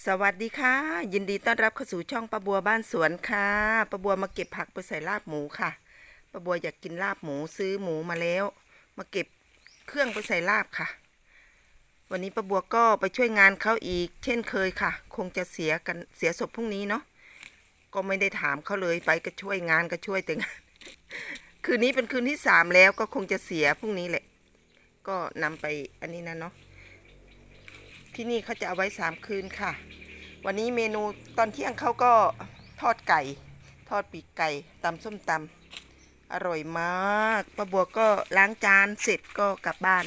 สวัสดีค่ะ ยินดีต้อนรับเข้าสู่ช่องป้าบัวบ้านสวนค่ะป้าบัวมาเก็บผักไปใส่ลาบหมูค่ะป้าบัวอยากกินลาบหมูซื้อหมูมาแล้ว มาเก็บเครื่องไปใส่ลาบค่ะ วันนี้ป้าบัวก็ไปช่วยงานเขาอีก เช่นเคยค่ะ คงจะเสียกันเสียศพพรุ่งนี้เนาะก็ไม่ได้ถามเขาเลยไปก็ช่วยงานก็ช่วยแต่งานคืนนี้เป็นคืนที่สามแล้วก็คงจะเสียพรุ่งนี้แหละ ก็นำไปอันนี้นะเนาะ ที่นี่เขาจะเอาไว้สามคืนค่ะ วันนี้เมนูตอนเที่ยงเขาก็ทอดไก่ ทอดปีกไก่ตำส้มตำอร่อยมากป้าบัวก็ล้างจานเสร็จก็กลับบ้าน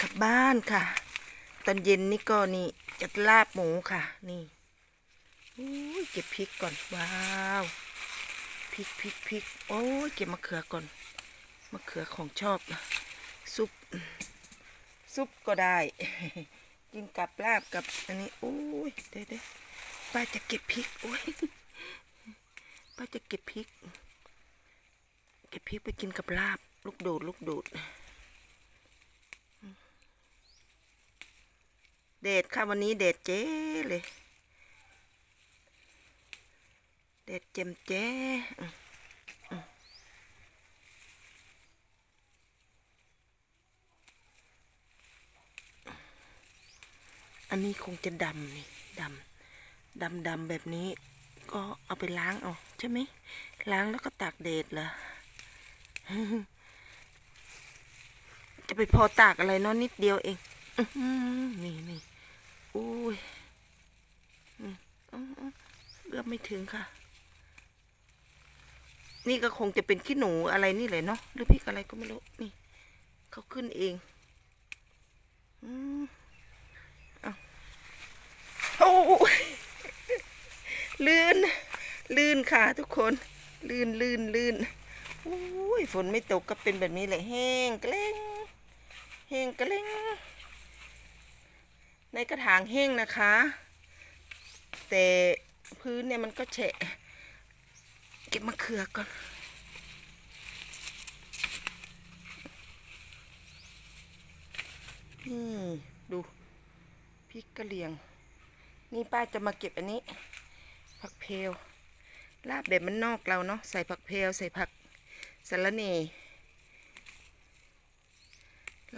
กลับบ้านค่ะ ตอนเย็นนี่ก็นี่จะลาบหมูค่ะ นี่เก็บพริกก่อนว้าวพริกพริกพริกโอ้ยเก็บมะเขือก่อนมะเขือของชอบ ซุป ซุปก็ได้ กินกับลาบกับอันนี้โอ้ยเด้เด้ป้าจะเก็บพริกโอ้ยป้าจะเก็บพริก เก็บพริกไปกินกับลาบ ลูกโดดลูกโดดเดดค่ะวันนี้เดดเจ๊เลย เดดเจมเจ๊อืมอืม อันนี้คงจะดำนี่ดำดำดำแบบนี้ ก็เอาไปล้างเอาใช่ไหมล้างแล้วก็ตากแดดเหรอจะไปพอตากอะไรเนาะนิดเดียวเองอนี่นี่อุ้ยอืมอื้อหือเลือบไม่ถึงค่ะ นี่ก็คงจะเป็นขี้หนูอะไรนี่เลยเนาะหรือพริกอะไรก็ไม่รู้นี่เขาขึ้นเอง อืม อ้ลื่น ลื่นค่ะทุกคน ลื่นลื่นลื่นโอ้ยฝนไม่ตกก็เป็นแบบนี้เลยแห้งเกล้งแห้งเกล้งในกระถางแห้งนะคะ แต่พื้นเนี่ยมันก็แฉะ เก็บมะเขือก่อนนี่ดูพริกกระเหรี่ยง นี่ป้าจะมาเก็บอันนี้ ผักเพลลาบแบบมันนอกเราเนาะใส่ผักเพลใส่ผักสะรเน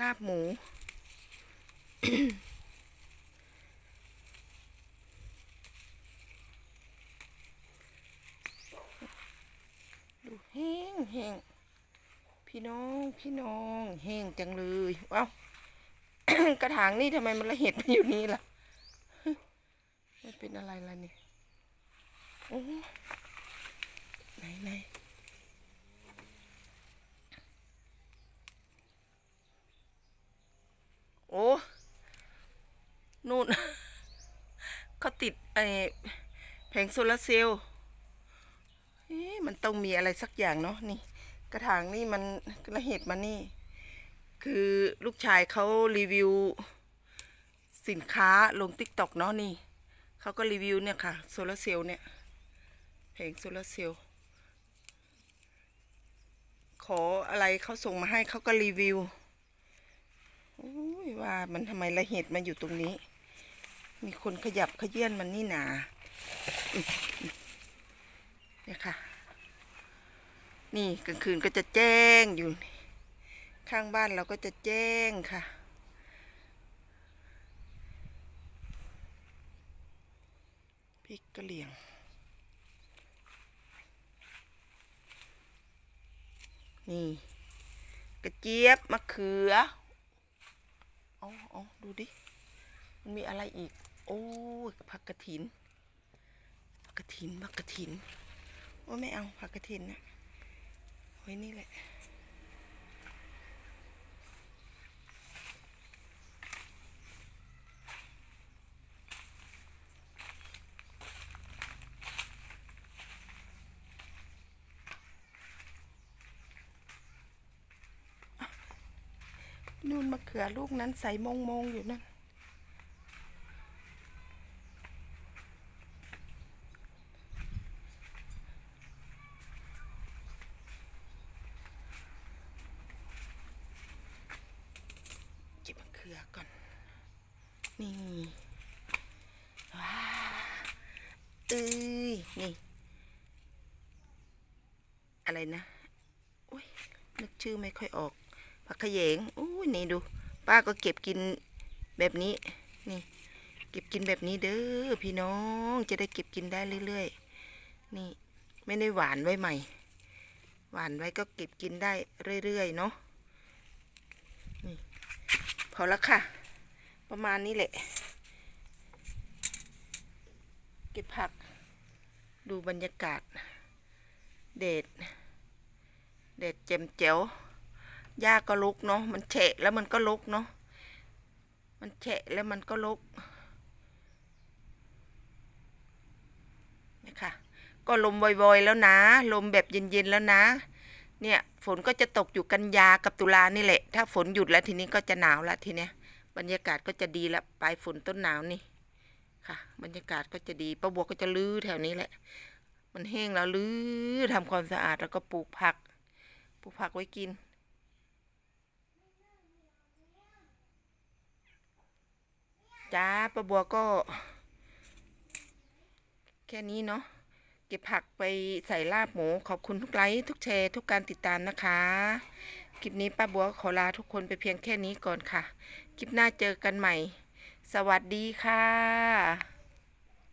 ลาบหมู ดูแห้งแห้งพี่น้องพี่น้องแห้งจังเลย เอ้ากระถางนี่ทำไมมันละเห็ดมันอยู่นี่ล่ะ เป็นอะไรล่ะเนี่ยโอ้ไหนไหนโอ้ นู่น เขาติดไอ้แผงโซลาร์เซลล์เอ๊ะมันต้องมีอะไรสักอย่างเนาะนี่ กระถางนี่มันละเหตุมานี่ คือลูกชายเขารีวิว สินค้าลงติ๊กต็อกเนาะนี่ เขาก็รีวิวเนี่ยค่ะโซลาร์เซลล์เนี่ยแผงโซลาร์เซลล์ขออะไรเขาส่งมาให้เขาก็รีวิวว่ามันทำไมละเหตุมาอยู่ตรงนี้ มีคนขยับขยื่นมันนี่หนาเนี่ยค่ะ นี่กลางคืนก็จะแจ้งอยู่ ข้างบ้านเราก็จะแจ้งค่ะ พริกกะเหรี่ยง นี่ กระเจี๊ยบมะเขือ เอาเอาดูดิ มันมีอะไรอีก โอ้ยผักกระถิน ผักกระถินผักกระถินว่าไม่เอาผักกระถินนะไว้นี่แหละ นู่นมะเขือลูกนั้นใส่มงมงอยู่นั่นเก็บมะเขือก่อน นี่ว้าเอ้ยนี่ อะไรนะ อุ้ยนึกชื่อไม่ค่อยออก ผักขยงอุ้นี่ดู ป้าก็เก็บกินแบบนี้ นี่ เก็บกินแบบนี้เด้อพี่น้องจะได้เก็บกินได้เรื่อยๆ นี่ไม่ได้หวานไว้ใหม่ หวานไว้ก็เก็บกินได้เรื่อยๆ เนาะนี่พอแล้วค่ะ ประมาณนี้แหละ เก็บผัก ดูบรรยากาศ เดดเดดเจ็มเจ๋ว หญ้าก็ลุกเนาะมันเฉะแล้วมันก็ลุกเนาะมันเฉะแล้วมันก็ลุกนี่ค่ะก็ลมวอยๆแล้วนะ ลมแบบเย็นๆแล้วนะ เนี่ยฝนก็จะตกอยู่กันยากับตุลานี่แหละ ถ้าฝนหยุดแล้วทีนี้ก็จะหนาวละทีเนี้ยบรรยากาศก็จะดีละปลายฝนต้นหนาวนี่ค่ะ บรรยากาศก็จะดีป้าบัวก็จะลื้อแถวนี้แหละ มันแห้งแล้วลื้อทำความสะอาดแล้วก็ปลูกผัก ปลูกผักไว้กิน จ้าป้าบัวก็ แค่นี้เนาะเก็บผักไปใส่ลาบหมู ขอบคุณทุกไลค์ทุกแชร์ ทุกการติดตามนะคะ คลิปนี้ป้าบัวขอลาทุกคนไปเพียงแค่นี้ก่อนค่ะ คลิปหน้าเจอกันใหม่ สวัสดีค่ะ